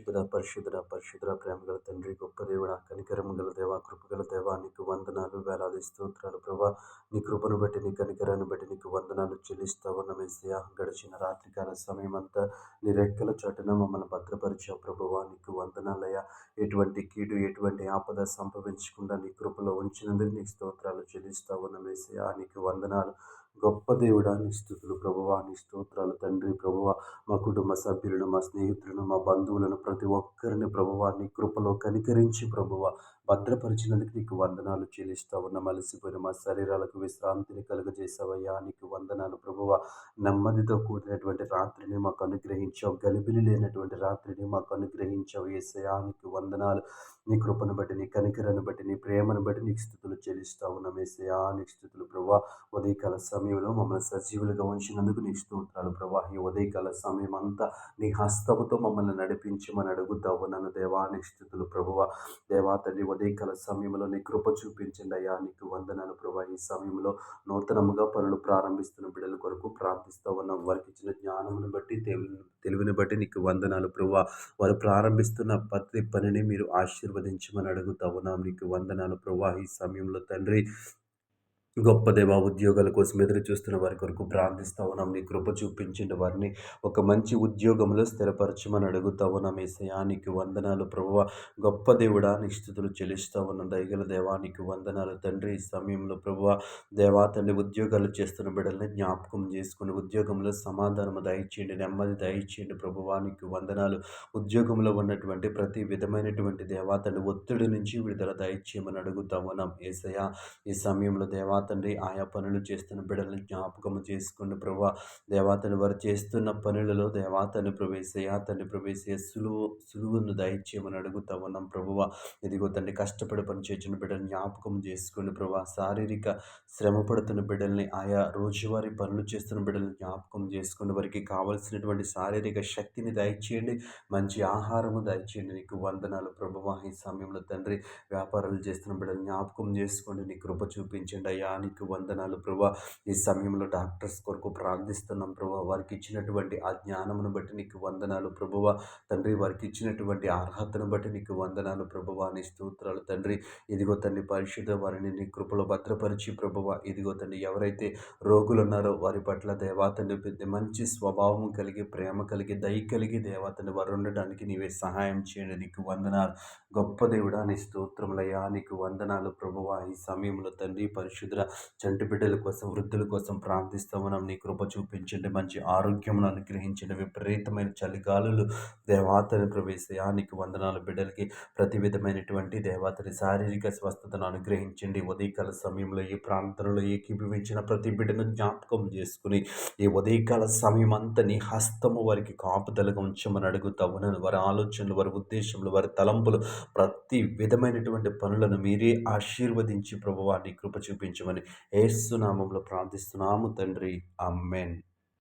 పరిశుద్ధుడ పరిశుద్ధుడ పరిశుద్ధుడ ప్రేమ గల తండ్రి గొప్ప దేవుడ కనికరము గల దేవ కృపగల దేవ నీకు వందనాలు వేలాది స్తోత్రాలు ప్రభా. నీ కృపను బట్టి నీ కనికరాన్ని బట్టి నీకు వందనాలు చెల్లిస్తా ఉన్న మెస్సియా. గడిచిన రాత్రికాల సమయం అంతా నీ రెక్కల చోటున మమ్మల్ని భద్రపరిచావు ప్రభువా. నీకు వందనాలయ్యా. ఎటువంటి కీడు ఎటువంటి ఆపద సంభవించకుండా నీ కృపలో ఉంచినందుకు నీకు స్తోత్రాలు చెల్లిస్తా ఉన్న మెస్సియా. నీకు వందనాలు. గొప్ప దేవుడా నీ స్థుతులు ప్రభువా నీ స్తోత్రాలు తండ్రి ప్రభువ. మా కుటుంబ సభ్యులను మా స్నేహితులను మా బంధువులను ప్రతి ఒక్కరిని ప్రభువా నీ కృపలో కనికరించి ప్రభువ. భద్రపరిచినందుకు నీకు వందనాలు చెల్లిస్తా ఉన్న. మలసిపోయిన మా శరీరాలకు విశ్రాంతిని కలుగజేసావయ్యా నీకు వందనాలు ప్రభువ. నెమ్మదితో కూడినటువంటి రాత్రిని మాకు అనుగ్రహించావు. గలిబిలి లేనటువంటి రాత్రిని మాకు అనుగ్రహించావు. ఏసయా నీకు వందనాలు. నీ కృపను బట్టి నీ కనికరను బట్టి నీ ప్రేమను బట్టి నీకు స్థుతులు చెల్లిస్తా ఉన్నాం. ఏసయా నీకు స్థుతులు ప్రభా ఉదయకాల సమయంలో మమ్మల్ని సజీవులుగా ఉంచినందుకు నీకు స్తోత్రాలు ప్రభా ఈ ఉదయకాల సమయం అంతా నీ హస్తముతో మమ్మల్ని నడిపించమని అడుగుతావు నన్ను. దేవానికి స్థుతులు ప్రభువ. దేవా తల్లి ఉదయకాల సమయంలో నీ కృప చూపించండి అయ్యా. నీకు వందనాలు ప్రభా. ఈ సమయంలో నూతనముగా పనులు ప్రారంభిస్తున్న బిడ్డల కొరకు ప్రార్థిస్తూ ఉన్న. వారికి ఇచ్చిన జ్ఞానమును బట్టి తెలివిని బట్టి నీకు వందనాలు ప్రభా. వారు ప్రారంభిస్తున్న ప్రతి పనిని మీరు ఆశీర్వదించమని అడుగుతా ఉన్నాం. నీకు వందనాలు ప్రభా. ఈ సమయంలో తండ్రి గొప్ప దేవ ఉద్యోగాల కోసం ఎదురు చూస్తున్న వారి కొరకు ప్రార్థిస్తా ఉన్నాం. నీ కృప చూపించిన వారిని ఒక మంచి ఉద్యోగంలో స్థిరపరచమని అడుగుతా ఉన్నాం. ఏసయానికి వందనాలు ప్రభు గొప్ప దేవుడా నిశ్చితులు చెల్లిస్తా ఉన్నాం. దయగల దేవానికి వందనాలు తండ్రి. ఈ సమయంలో ప్రభు దేవా తండ్రి ఉద్యోగాలు చేస్తున్న బిడ్డల్ని జ్ఞాపకం చేసుకుని ఉద్యోగంలో సమాధానము దయచేయండి నెమ్మది దయచేయండి ప్రభువానికి వందనాలు. ఉద్యోగంలో ఉన్నటువంటి ప్రతి విధమైనటువంటి దేవాతండ్రి ఒత్తిడి నుంచి విడుదల దయచేయమని అడుగుతా ఉన్నాం. ఏసయ ఈ సమయంలో దేవా తండ్రి ఆయా పనులు చేస్తున్న బిడ్డలను జ్ఞాపకం చేసుకోండి ప్రభా దేవాతని వారు చేస్తున్న పనులలో దేవాతని ప్రవేశయ తండ్రి ప్రవేశ సులువు సులువును దయచేయమని అడుగుతా ఉన్నాం ప్రభువ. ఇదిగో తండ్రి కష్టపడి పని చేసిన బిడ్డలు జ్ఞాపకం చేసుకోండి ప్రభా శారీరక శ్రమ పడుతున్న బిడ్డల్ని ఆయా రోజువారీ పనులు చేస్తున్న బిడ్డలను జ్ఞాపకం చేసుకుని వారికి కావలసినటువంటి శారీరక శక్తిని దయచేయండి మంచి ఆహారము దయచేయండి. నీకు వందనాలు ప్రభువా. ఈ సమయంలో తండ్రి వ్యాపారాలు చేస్తున్న బిడ్డలు జ్ఞాపకం చేసుకోండి. నీ కృప చూపించండి అయ్యా. నీకు వందనాలు ప్రభా. ఈ సమయంలో డాక్టర్స్ కొరకు ప్రార్థిస్తున్నాం ప్రభా. వారికి ఇచ్చినటువంటి ఆ జ్ఞానమును బట్టి నీకు వందనాలు ప్రభువ. తండ్రి వారికి ఇచ్చినటువంటి అర్హతను బట్టి నీకు వందనాలు ప్రభువ. నీ స్తోత్రాలు తండ్రి. ఇదిగో తండ్రి పరిశుద్ధ వారిని నీ కృపలో భద్రపరిచి ప్రభువ. ఇదిగో తండ్రి ఎవరైతే రోగులు ఉన్నారో వారి పట్ల దేవాతని మంచి స్వభావం కలిగి ప్రేమ కలిగి దయ కలిగి దేవాతని వారు ఉండడానికి నీవే సహాయం చేయండి. నీకు వందనాలు. గొప్ప దేవుడా నీ స్తోత్రములయ్యా. నీకు వందనాలు ప్రభువ. ఈ సమయంలో తండ్రి పరిశుద్ధ చంటి బిడ్డల కోసం వృద్ధుల కోసం ప్రార్థిస్తామన్నాం నీ కృప చూపించండి. మంచి ఆరోగ్యమును అనుగ్రహించండి. విపరీతమైన చలిగాలులు దేవాతని ప్రవేశయానికి వందనాలు. బిడ్డలకి ప్రతి విధమైనటువంటి దేవాతని శారీరక స్వస్థతను అనుగ్రహించండి. ఉదయకాల సమయంలో ఈ ప్రాంతంలో ఏకీభవించిన ప్రతి బిడ్డను జ్ఞాపకం చేసుకుని ఈ ఉదయకాల సమయం అంతా నీ హస్తము వారికి కాపుదలుగా ఉంచమని అడుగుతా ఉన్నాను వారి ఆలోచనలు వారి ఉద్దేశంలో వారి తలంపులు ప్రతి విధమైనటువంటి పనులను మీరే ఆశీర్వదించి ప్రభువాన్ని కృప చూపించమని ఏసునామంలో ప్రార్థిస్తున్నాము తండ్రి. అమ్మేన్